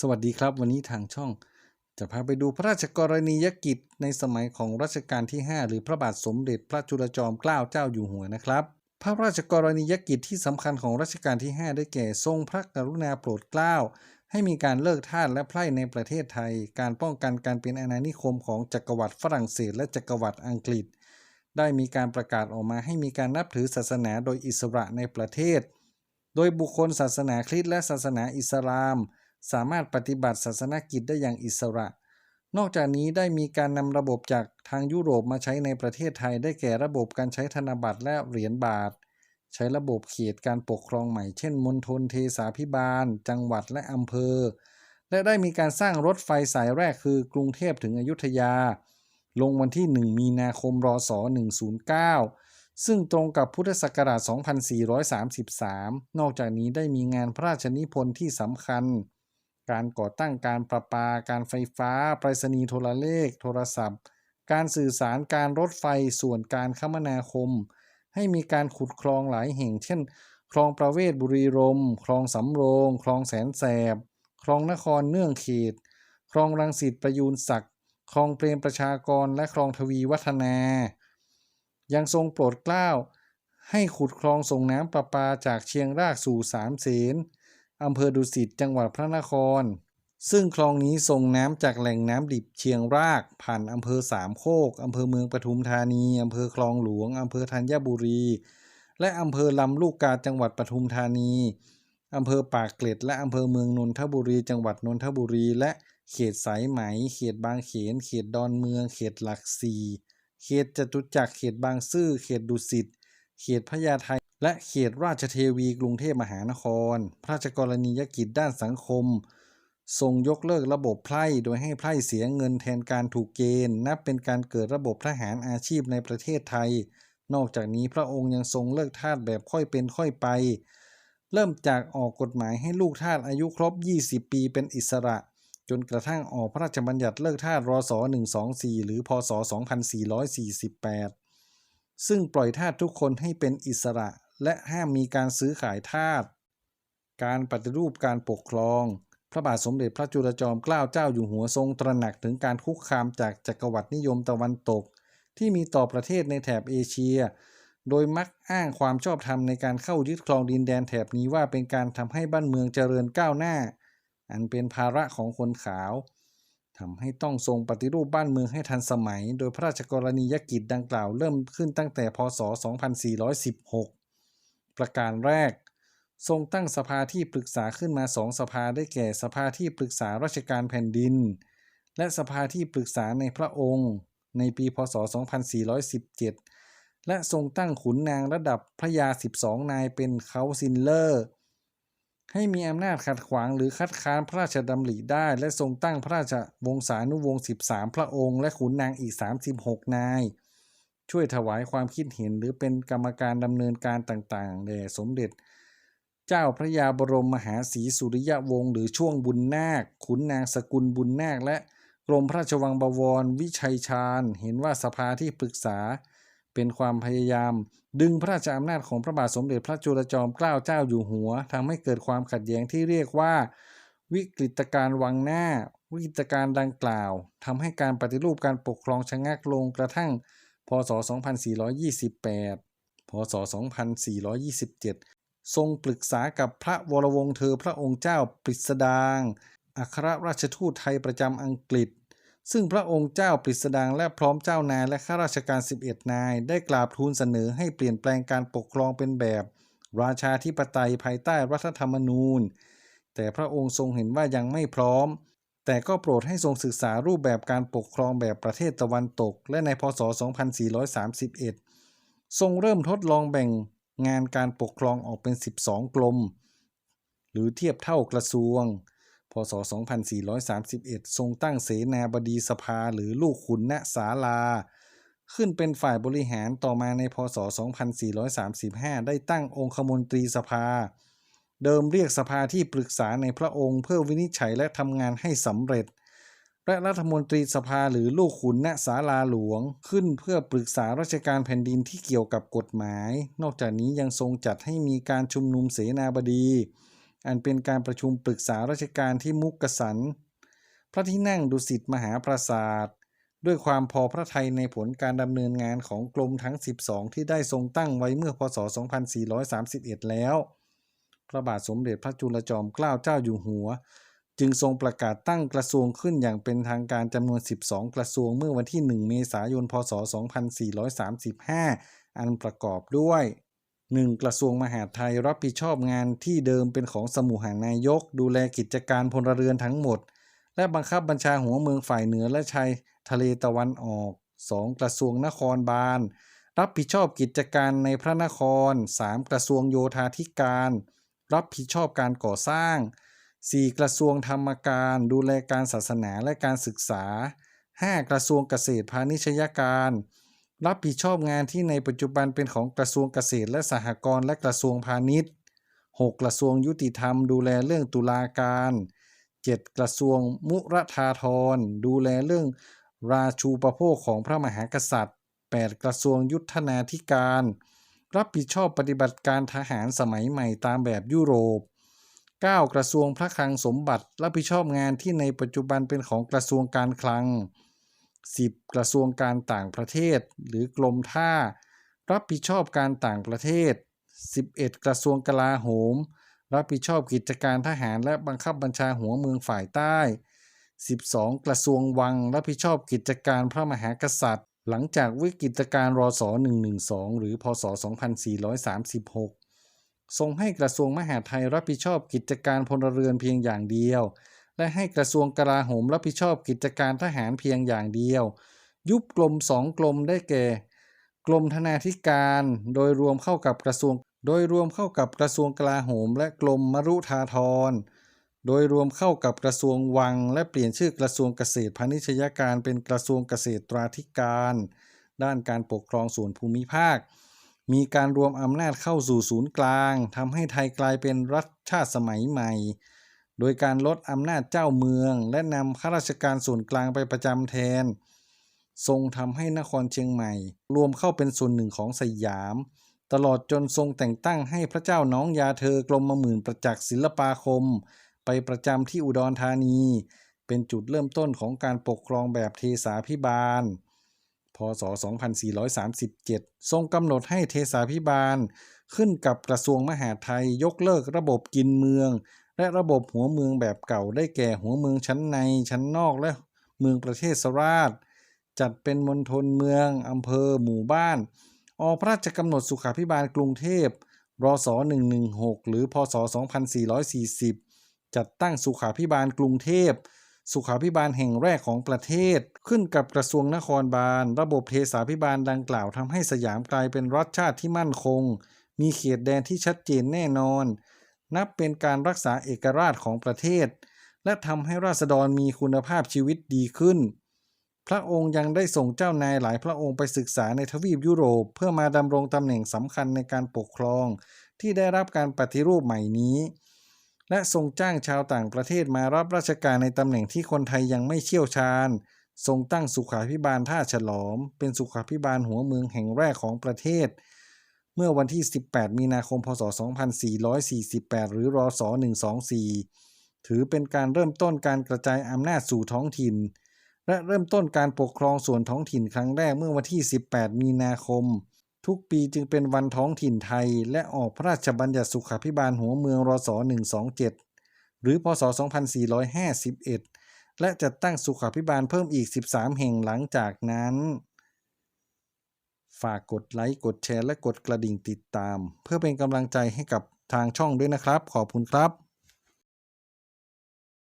สวัสดีครับ วันนี้ทางช่อง จะพาไปดูพระราชกรณียกิจในสมัยของรัชกาลที่ 5 หรือพระบาทสมเด็จพระจุลจอมเกล้าเจ้าอยู่หัวนะครับ พระราชกรณียกิจที่สำคัญของรัชกาลที่ 5 ได้แก่ทรงพระกรุณาโปรดเกล้าให้มีการเลิกทาสและไพร่ในประเทศไทย การป้องกันการเป็นอาณานิคมของจักรวรรดิฝรั่งเศส และจักรวรรดิอังกฤษ ได้มีการประกาศออกมาให้มีการนับถือศาสนาโดยอิสระในประเทศ โดยบุคคลศาสนาคริสต์และศาสนาอิสลาม สามารถปฏิบัติศาสนกิจได้อย่างอิสระ นอกจากนี้ได้มีการนำระบบจากทางยุโรปมาใช้ในประเทศไทย ได้แก่ระบบการใช้ธนบัตรและเหรียญบาท ใช้ระบบเขตการปกครองใหม่ เช่นมณฑลเทสาพิบาล จังหวัดและอำเภอ และได้มีการสร้างรถไฟสายแรกคือกรุงเทพถึงอยุธยา ลงวันที่ 1 มีนาคมรศ109 ซึ่งตรงกับพุทธศักราช 2433 นอกจากนี้ได้มีงานพระราชนิพนธ์ที่สำคัญ การก่อตั้งการประปา การไฟฟ้า ไปรษณีย์โทรเลข โทรศัพท์ การสื่อสารการรถไฟส่วนการคมนาคม ให้มีการขุดคลองหลายแห่ง เช่น คลองประเวศบุรีรมคลองสำโรง คลองแสนแสบ คลองนครเนื่องเขต คลองรังสิตประยูนศักดิ์ คลองเปรมประชากร และคลองทวีวัฒนา ยังทรงโปรดเกล้าให้ขุดคลองส่งน้ำประปาจากเชียงรากสู่สามเสน อำเภอดุสิตจังหวัดพระนคร ซึ่งคลองนี้ส่งน้ำจากแหล่งน้ำดิบเชียงราก ผ่านอำเภอสามโคกอำเภอเมืองปทุมธานีอำเภอคลองหลวงอำเภอธัญบุรี และอำเภอลำลูกกาจังหวัดปทุมธานีอำเภอปากเกร็ดและอำเภอเมืองนนทบุรี จังหวัดนนทบุรี และเขตสายไหม เขตบางเขน เขตดอนเมือง เขตหลักสี่เขตจตุจักรเขตบางซื่อ เขตดุสิต เขตพญาไท และเขตราชเทวีกรุงเทพมหานคร พระราชกรณียกิจด้านสังคม ทรงยกเลิกระบบไพร่โดยให้ไพร่เสียเงินแทนการถูกเกณฑ์ นับเป็นการเกิดระบบทหารอาชีพในประเทศไทย นอกจากนี้พระองค์ยังทรงเลิกทาสแบบค่อยเป็นค่อยไป เริ่มจากออกกฎหมายให้ลูกทาสอายุครบ 20 ปีเป็นอิสระ จนกระทั่งออกพระราชบัญญัติเลิกทาสรศ124 หรือพศ 2448 ซึ่งปล่อยทาสทุกคนให้เป็นอิสระ และห้ามมีการซื้อขายทาส การปฏิรูปการปกครอง พระบาทสมเด็จพระจุลจอมเกล้าเจ้าอยู่หัวทรงตระหนักถึงการคุกคามจากจักรวรรดินิยมตะวันตก ที่มีต่อประเทศในแถบเอเชีย โดยมักอ้างความชอบธรรมในการเข้ายึดครองดินแดนแถบนี้ว่าเป็นการทำให้บ้านเมืองเจริญก้าวหน้า อันเป็นภาระของคนขาวทำให้ต้องทรงปฏิรูปบ้านเมืองให้ทันสมัย โดยพระราชกรณียกิจดังกล่าวเริ่มขึ้นตั้งแต่พศ 2416 ประการแรก ทรงตั้งสภาที่ปรึกษาขึ้นมาสองสภาได้แก่สภาที่ปรึกษาราชการแผ่นดิน และสภาที่ปรึกษาในพระองค์ ในปีพศ 2417 และทรงตั้งขุนนางระดับพระยา 12 นายเป็นเคาซินเลอร์ให้มีอำนาจขัดขวางหรือคัดค้านพระราชดำริได้ และทรงตั้งพระราชวงศานุวงศ์ 13 พระองค์ และขุนนางอีก 36 นาย ช่วยถวายความคิดเห็น หรือเป็นกรรมการดำเนินการต่างๆแด่สมเด็จ เจ้าพระยาบรมมหาศรีสุริยวงศ์หรือช่วงบุญนาค ขุนนางสกุลบุญนาค และกรมพระราชวังบวร วิชัยชาญ เห็นว่าสภาที่ปรึกษา เป็นความพยายาม ดึงพระราชอำนาจของพระบาทสมเด็จพระจุลจอมเกล้าเจ้าอยู่หัวทำให้เกิดความขัดแย้งที่เรียกว่า วิกฤตการวังหน้า วิกฤตการ์ดังกล่าวทำให้การปฏิรูปการปกครองชะงักลงกระทั่ง พศ 2428 พศ 2427 ทรงปรึกษากับพระวรวงศ์เธอพระองค์เจ้าปริสดางอัครราชทูตไทยประจำอังกฤษ ซึ่งพระองค์เจ้าปริสดางและพร้อมเจ้านายและข้าราชการ 11 นาย ได้กราบทูลเสนอให้เปลี่ยนแปลงการปกครองเป็นแบบ ราชาธิปไตยภายใต้รัฐธรรมนูญ แต่พระองค์ทรงเห็นว่ายังไม่พร้อม แต่ก็โปรดให้ทรงศึกษารูปแบบการปกครองแบบประเทศตะวันตก และในพศ 2431 ทรงเริ่มทดลองแบ่งงานการปกครองออกเป็น 12กรมหรือเทียบเท่ากระทรวง พศ 2431 ทรงตั้งเสนาบดีสภาหรือลูกขุนณศาลา ขึ้นเป็นฝ่ายบริหารต่อมาในพศ 2435 ได้ตั้งองคมนตรีสภา เดิมเรียกสภาที่ปรึกษาในพระองค์เพื่อวินิจฉัยและทำงานให้สำเร็จ และรัฐมนตรีสภาหรือลูกขุนณศาลาหลวง ขึ้นเพื่อปรึกษาราชการแผ่นดินที่เกี่ยวกับกฎหมาย นอกจากนี้ยังทรงจัดให้มีการชุมนุมเสนาบดี อันเป็นการประชุมปรึกษาราชการที่มุกกสัน พระที่นั่งดุสิตมหาปราสาทด้วยความพอพระทัยในผลการดำเนินงานของกรมทั้ง 12 ที่ได้ทรงตั้งไว้เมื่อพศ 2431 แล้ว พระบาทสมเด็จพระจุลจอมเกล้าเจ้าอยู่หัว จึงทรงประกาศตั้งกระทรวงขึ้นอย่างเป็นทางการจำนวน 12 กระทรวงเมื่อวันที่ 1 เมษายน พศ 2435 อันประกอบด้วย 1. กระทรวงมหาดไทยรับผิดชอบงานที่เดิมเป็นของสมุหานายก ดูแลกิจการพลเรือนทั้งหมด และบังคับบัญชาหัวเมืองฝ่ายเหนือและชายทะเลตะวันออก 2. กระทรวงนครบาลรับผิดชอบกิจการในพระนคร 3. กระทรวงโยธาธิการ รับผิดชอบการก่อสร้าง 4. กระทรวงธรรมการดูแลการศาสนาและการศึกษา 5. กระทรวงเกษตรพาณิชยการ รับผิดชอบงานที่ในปัจจุบันเป็นของกระทรวงเกษตรและสหกรณ์และกระทรวงพาณิชย์ 6. กระทรวงยุติธรรม ดูแลเรื่องตุลาการ 7. กระทรวงมุรธาธร ดูแลเรื่องราชูปโภคของพระมหากษัตริย์ 8. กระทรวงยุทธนาธิการ รับผิดชอบปฏิบัติการทหารสมัยใหม่ตามแบบยุโรป 9. กระทรวงพระคลังสมบัติ รับผิดชอบงานที่ในปัจจุบันเป็นของกระทรวงการคลัง 10. กระทรวงการต่างประเทศ หรือกรมท่า รับผิดชอบการต่างประเทศ 11. กระทรวงกลาโหม รับผิดชอบกิจการทหารและบังคับบัญชาหัวเมืองฝ่ายใต้ 12. กระทรวงวัง รับผิดชอบกิจการพระมหากษัตริย์ หลังจากวิกฤตการณ์รศ112 หรือพศ 2436 ทรงให้กระทรวงมหาดไทยรับผิดชอบกิจการพลเรือนเพียงอย่างเดียว และให้กระทรวงกลาโหมรับผิดชอบกิจการทหารเพียงอย่างเดียว ยุบกลมสองกลมได้แก่กรมธนาธิการ โดยรวมเข้ากับกระทรวง โดยรวมเข้ากับกระทรวงกลาโหม และกรมมรุธาธร โดยรวมเข้ากับกระทรวงวัง และเปลี่ยนชื่อกระทรวงเกษตรพาณิชยการเป็นกระทรวงเกษตราธิการ ด้านการปกครองส่วนภูมิภาค มีการรวมอำนาจเข้าสู่ศูนย์กลางทำให้ไทยกลายเป็นรัฐชาติสมัยใหม่ โดยการลดอำนาจเจ้าเมือง และนำข้าราชการส่วนกลางไปประจำแทน ทรงทำให้นครเชียงใหม่ รวมเข้าเป็นส่วนหนึ่งของสยาม ตลอดจนทรงแต่งตั้งให้พระเจ้าน้องยาเธอกรมหมื่นประจักษ์ศิลปาคม ไปประจำที่อุดรธานี เป็นจุดเริ่มต้นของการปกครองแบบเทสาพิบาล พศ 2437 ทรงกำหนดให้เทสาพิบาล ขึ้นกับกระทรวงมหาดไทยยกเลิกระบบกินเมือง และระบบหัวเมืองแบบเก่าได้แก่หัวเมืองชั้นในชั้นนอกและเมืองประเทศสราช จัดเป็นมณฑลเมืองอำเภอหมู่บ้าน ออกพระราชกำหนดสุขาพิบาลกรุงเทพรศ 116 หรือ พศ 2440 จัดตั้งสุขาพิบาลกรุงเทพ สุขาพิบาลแห่งแรกของประเทศ ขึ้นกับกระทรวงนครบาล ระบบเทสาพิบาลดังกล่าวทำให้สยามกลายเป็นรัฐชาติที่มั่นคง มีเขตแดนที่ชัดเจนแน่นอน นับเป็นการรักษาเอกราชของประเทศ และทำให้ราษฎรมีคุณภาพชีวิตดีขึ้นพระองค์ยังได้ส่งเจ้านายหลายพระองค์ไปศึกษาในทวีปยุโรป เพื่อมาดำรงตำแหน่งสำคัญในการปกครอง ที่ได้รับการปฏิรูปใหม่นี้ และทรงจ้างชาวต่างประเทศมารับราชการในตำแหน่งที่คนไทยยังไม่เชี่ยวชาญ ทรงตั้งสุขาพิบาลท่าฉลอม เป็นสุขาพิบาลหัวเมืองแห่งแรกของประเทศ เมื่อวันที่ 18 มีนาคม พศ 2448 หรือรศ124 ถือเป็นการเริ่มต้นการกระจายอำนาจสู่ท้องถิ่น และเริ่มต้นการปกครองส่วนท้องถิ่นครั้งแรกเมื่อวันที่ 18 มีนาคม ทุกปีจึงเป็นวันท้องถิ่นไทย และออกพระราชบัญญัติสุขาพิบาลหัวเมืองรศ127 หรือพศ 2451 และจัดตั้งสุขาพิบาลเพิ่มอีก 13 แห่งหลังจากนั้น ฝากกดไลค์กดแชร์และกดกระดิ่งติดตาม เพื่อเป็นกำลังใจให้กับทางช่องด้วยนะครับ ขอบคุณครับ